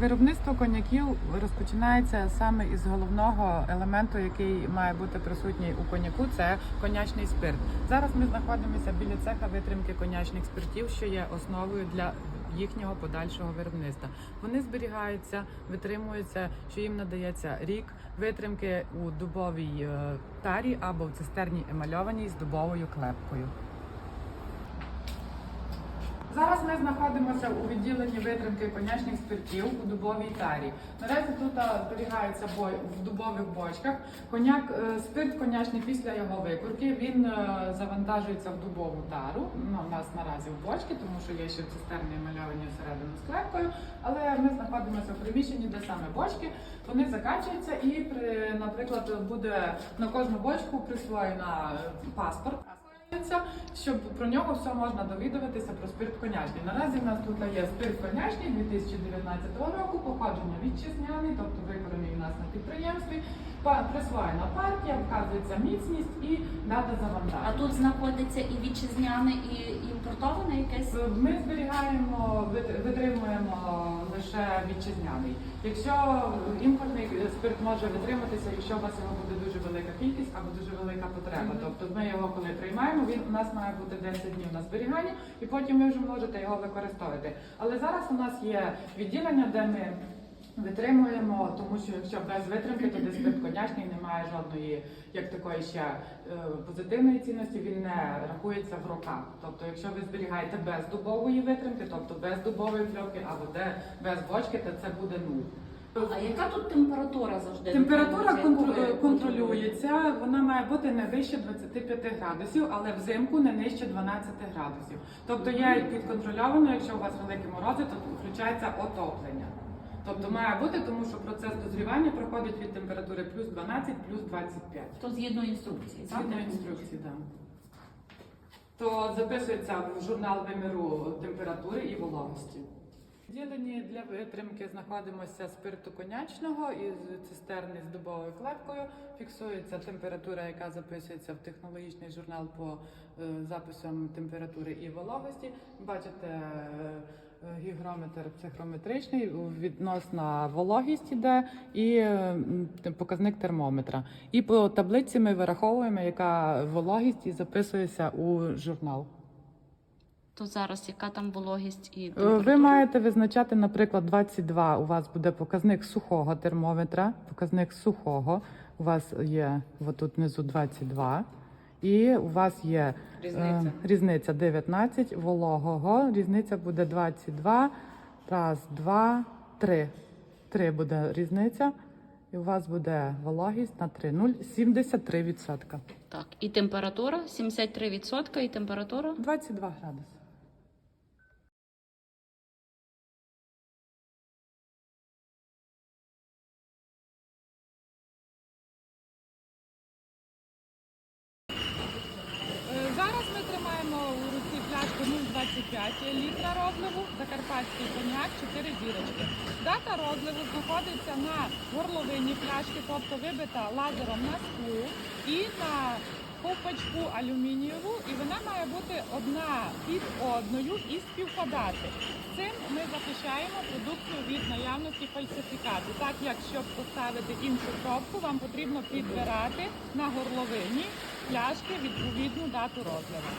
Виробництво коньяків розпочинається саме із головного елементу, який має бути присутній у коньяку. Це конячний спирт. Зараз ми знаходимося біля цеха витримки конячних спиртів, що є основою для їхнього подальшого виробництва. Вони зберігаються, витримуються, що їм надається рік витримки у дубовій е, тарі або в цистерні емальованій з дубовою клепкою. Зараз ми знаходимося у відділенні витримки конячних спиртів у дубовій тарі. Наразі тут зберігається бой в дубових бочках. Коняк, е, спирт конячний після його викурки. Він е, завантажується в дубову тару. Ну, у нас наразі в бочки, тому що є ще цистерни мальовані всередину з клепкою. Але ми знаходимося в приміщенні, де саме бочки. Вони закачуються і, при, наприклад, буде на кожну бочку присвоєна паспорт. Щоб про нього все можна довідуватися про спирт конячний. Наразі в нас тут є спирт конячний 2019 року, походження вітчизняний, тобто виконаний у нас на підприємстві. Присвоєна партія, вказується міцність і дата А тут знаходиться і вітчизняне, і імпортоване якесь. Ми зберігаємо, вит- витримуємо лише вітчизняний. Якщо імпортний спирт може витриматися, якщо у вас його буде дуже велика кількість або дуже велика потреба. Тобто ми його коли приймаємо, він у нас має бути 10 днів на зберігання, і потім ви вже можете його використовувати. Але зараз у нас є відділення, де ми витримуємо, тому що якщо без витримки, то спирт конячний немає жодної, як такої ще е, позитивної цінності, він не рахується в роках. Тобто, якщо ви зберігаєте без дубової витримки, тобто без дубової кльопки або де без бочки, то це буде нуль. А яка тут температура завжди? Температура контр- контролюється, вона має бути не вище 25 градусів, але взимку не нижче 12 градусів. Тобто є підконтрольовано, якщо у вас великі морози, то включається отоплення. Тобто має бути, тому що процес дозрівання проходить від температури плюс 12, плюс 25. То згідно інструкції, так? Згідно інструкції, так. То записується в журнал виміру температури і вологості. Відділенні для витримки знаходимося спирту конячного із цистерни з дубовою клепкою. Фіксується температура, яка записується в технологічний журнал по е, записам температури і вологості. Бачите, е, гігрометр психрометричний відносна вологість іде і показник термометра. І по таблиці ми вираховуємо, яка вологість і записується у журнал. То зараз яка там вологість і Е, температура? Ви маєте визначати, наприклад, 22 у вас буде показник сухого термометра, показник сухого. У вас є отут внизу 22. І у вас є Різниця. е, різниця 19, вологого, різниця буде 22, раз, два, три. Три буде різниця, і у вас буде вологість на 3, 0, 73%. Так, і температура 73% і температура. 22 градуси. 1,25 літра розливу, закарпатський коньяк 4 дірочки. Дата розливу знаходиться на горловині пляшки, тобто вибита лазером на склу і на копачку алюмінієву, і вона має бути одна під одною і співпадати. Цим ми захищаємо продукцію від наявності фальсифікату. Так як щоб поставити іншу пробку, вам потрібно підбирати на горловині пляшки відповідну дату розливу.